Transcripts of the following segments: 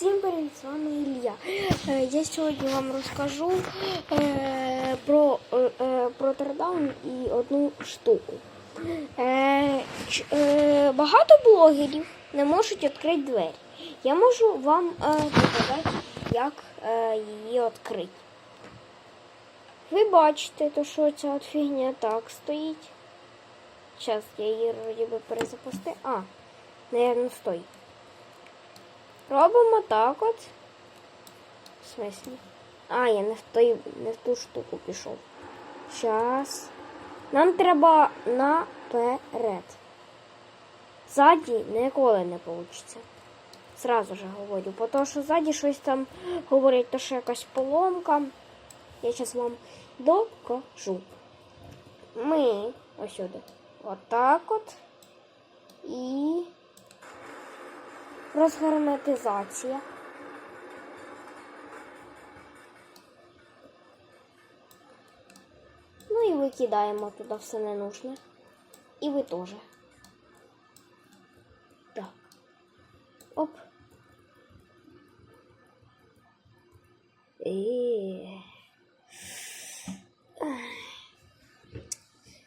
Всім привіт, з вами Ілля. Е, Я сьогодні вам розкажу е, про, е, про Тердаун і одну штуку. Багато блогерів не можуть відкрити двері. Я можу вам показати, як її відкрити. Ви бачите, то що ця от фігня так стоїть. Зараз я її вроді би перезапустив. А, наверное, стоїть. Робимо так от. В смислі? А, я не в, той, не в ту штуку пішов. Щас. Нам треба наперед. Ззаді ніколи не вийде. Зразу же говорю. Бо то, що ззаді щось там говорить, то що якась поломка. Я зараз вам докажу. Ми ось сюди. Отак от. І розгерметизація. Ну і викидаємо туди все ненужне. І ви теж. Так. Оп. Е.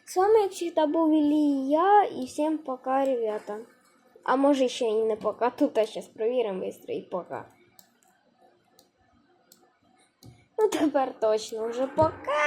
С вами, как всегда, был Илья, и всем пока, ребята. А может еще и не пока, тут а сейчас проверим быстро и пока. Ну, тепер точно вже пока.